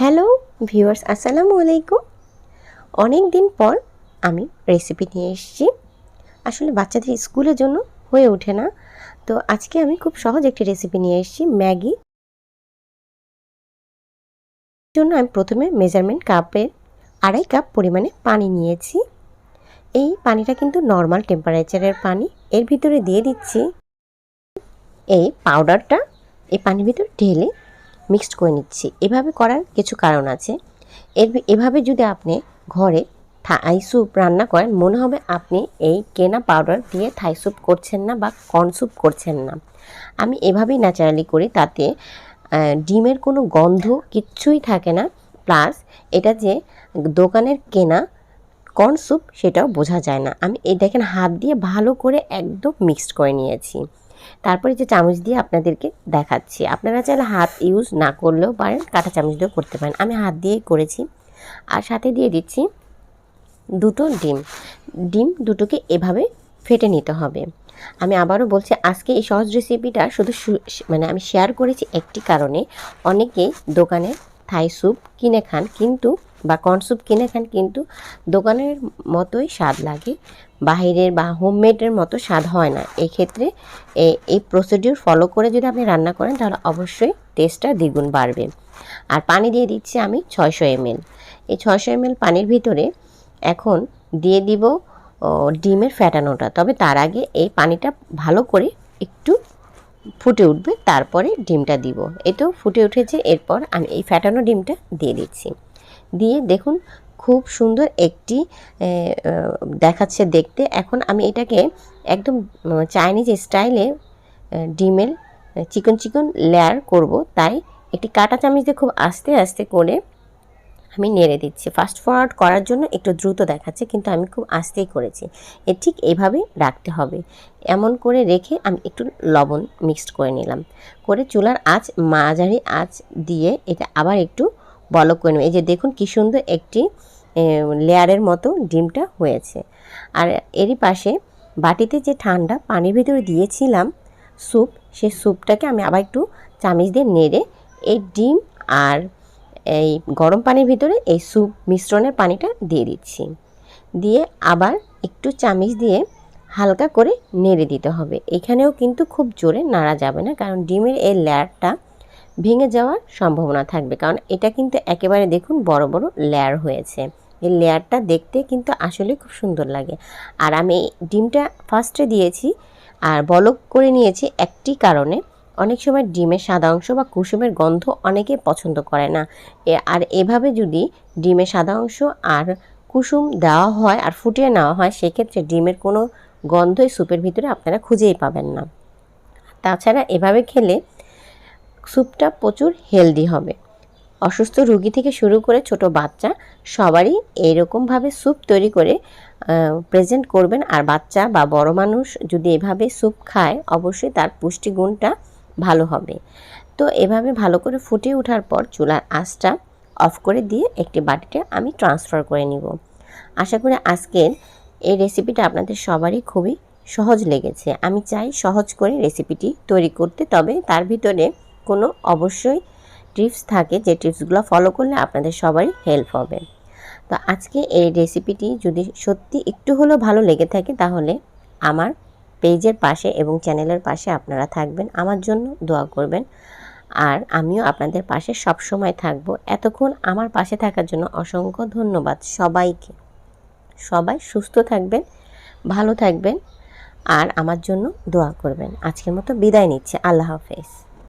Hello viewers, আসসালামু আলাইকুম। অনেক দিন পর আমি রেসিপি নিয়ে এসেছি। আসলে বাচ্চাদের স্কুলের জন্য হয়ে ওঠে না। তো আজকে আমি খুব সহজ একটি রেসিপি নিয়ে এসেছি, ম্যাগি। জন্য আমি প্রথমে মেজারমেন্ট কাপের আড়াই কাপ পরিমাণে পানি নিয়েছি। এই পানিটা কিন্তু নর্মাল টেম্পারেচারের পানি। এর ভিতরে দিয়ে দিচ্ছি এই পাউডারটা এই পানির ভিতরে ঢেলে মিক্সড করে নিচ্ছি। এভাবে করার কিছু কারণ আছে। এর এভাবে যদি আপনি ঘরে থাই স্যুপ রান্না করেন, মনে হবে আপনি এই কেনা পাউডার দিয়ে থাই স্যুপ করছেন না বা কর্ন স্যুপ করছেন না। আমি এভাবেই ন্যাচারালি করি, তাতে ডিমের কোনো গন্ধ কিচ্ছুই থাকে না। প্লাস এটা যে দোকানের কেনা কর্ন স্যুপ, সেটাও বোঝা যায় না। আমি এই দেখেন হাত দিয়ে ভালো করে একদম মিক্সড করে নিয়েছি। তারপরে যে চামচ দিয়ে আপনাদেরকে দেখাচ্ছি। আপনারা চাইলে হাত ইউজ না করলেও পারেন, কাঁটা চামচ দিয়েও করতে পারেন। আমি হাত দিয়েই করেছি। আর সাথে দিয়ে দিচ্ছি দুটো ডিম। ডিম দুটোকে এভাবে ফেটে নিতে হবে। আমি আবারও বলছি, আজকে এই সহজ রেসিপিটা শুধু মানে আমি শেয়ার করেছি একটি কারণে। অনেকেই দোকানে থাই স্যুপ কিনে খান, কিন্তু বা কর্ন স্যুপ কিনে খান কিন্তু দোকানের মতোই স্বাদ লাগে। বাহিরের বা হোমমেডের মতো স্বাদ হয় না। এক্ষেত্রে এই প্রসিডিউর ফলো করে যদি আপনি রান্না করেন, তাহলে অবশ্যই টেস্টটা দ্বিগুণ বাড়বে। আর পানি দিয়ে দিচ্ছি আমি ছয়শো এমএল। এই ছয়শো এমএল পানির ভিতরে এখন দিয়ে দিব ডিমের ফ্যাটানোটা তবে তার আগে এই পানিটা ভালো করে একটু ফুটে উঠবে, তারপরে ডিমটা দিব। এতেও ফুটে উঠেছে। এরপর আমি এই ফ্যাটানো ডিমটা দিয়ে দিচ্ছি। দিয়ে দেখুন, খুব সুন্দর একটি দেখাচ্ছে দেখতে। এখন আমি এটাকে একদম চাইনিজ স্টাইলে ডিমের চিকন চিকন লেয়ার করব। তাই একটি কাঁটা চামচ দিয়ে খুব আস্তে আস্তে করে আমি নেড়ে দিচ্ছি। ফাস্ট ফরওয়ার্ড করার জন্য একটু দ্রুত দেখাচ্ছে, কিন্তু আমি খুব আস্তেই করেছি। এ ঠিক এইভাবেই রাখতে হবে। এমন করে রেখে আমি একটু লবণ মিক্সড করে নিলাম। করে চুলার আঁচ, মাঝারি আঁচ দিয়ে এটা আবার একটু বলক করে নেব। এই যে দেখুন কী সুন্দর একটি লেয়ারের মতো ডিমটা হয়েছে। আর এরই পাশে বাটিতে যে ঠান্ডা পানির ভিতরে দিয়েছিলাম স্যুপ সেই স্যুপটাকে আমি আবার একটু চামিচ দিয়ে নেড়ে এই ডিম আর এই গরম পানির ভিতরে এই স্যুপ মিশ্রণের পানিটা দিয়ে দিচ্ছি। দিয়ে আবার একটু চামিচ দিয়ে হালকা করে নেড়ে দিতে হবে। এখানেও কিন্তু খুব জোরে নাড়া যাবে না, কারণ ডিমের এই লেয়ারটা ভেঙে যাওয়ার সম্ভাবনা থাকবে। কারণ এটা কিন্তু একেবারে দেখুন বড় বড় লেয়ার হয়েছে। এই লেয়ারটা দেখতে কিন্তু আসলে খুব সুন্দর লাগে। আর আমি ডিমটা ফার্স্টে দিয়েছি আর বলক করে নিয়েছি একটি কারণে। অনেক সময় ডিমের সাদা অংশ বা কুসুমের গন্ধ অনেকে পছন্দ করে না। আর এভাবে যদি ডিমের সাদা অংশ আর কুসুম দেওয়া হয় আর ফুটিয়ে নেওয়া হয়, সেক্ষেত্রে ডিমের কোনো গন্ধই স্যুপের ভিতরে আপনারা খুঁজেই পাবেন না। তাছাড়া এভাবে খেলে স্যুপটা প্রচুর হেলদি হবে। অসুস্থ রুগী থেকে শুরু করে ছোট বাচ্চা সবারই এইরকমভাবে স্যুপ তৈরি করে প্রেজেন্ট করবেন। আর বাচ্চা বা বড় মানুষ যদি এভাবে স্যুপ খায়, অবশ্যই তার পুষ্টিগুণটা ভালো হবে। তো এভাবে ভালো করে ফুটে ওঠার পর চুলার আঁচটা অফ করে দিয়ে একটি বাটিতে আমি ট্রান্সফার করে নিব। আশা করি আজকের এই রেসিপিটা আপনাদের সবারই খুবই সহজ লেগেছে। আমি চাই সহজ করে রেসিপিটি তৈরি করতে, তবে তার ভিতরে কোনো অবশ্যই টিপস থাকে যে টিপসগুলো ফলো করলে আপনাদের সবারই হেল্প হবে। তো আজকে এই রেসিপিটি যদি সত্যি একটু হলেও ভালো লেগে থাকে তাহলে আমার পেজের পাশে এবং চ্যানেলের পাশে আপনারা থাকবেন, আমার জন্য দোয়া করবেন। আর আমিও আপনাদের পাশে সব সময় থাকব। এতক্ষণ আমার পাশে থাকার জন্য অসংখ্য ধন্যবাদ সবাইকে। সবাই সুস্থ থাকবেন, ভালো থাকবেন, আর আমার জন্য দোয়া করবেন। আজকের মতো বিদায় নিচ্ছে। আল্লাহ হাফেজ।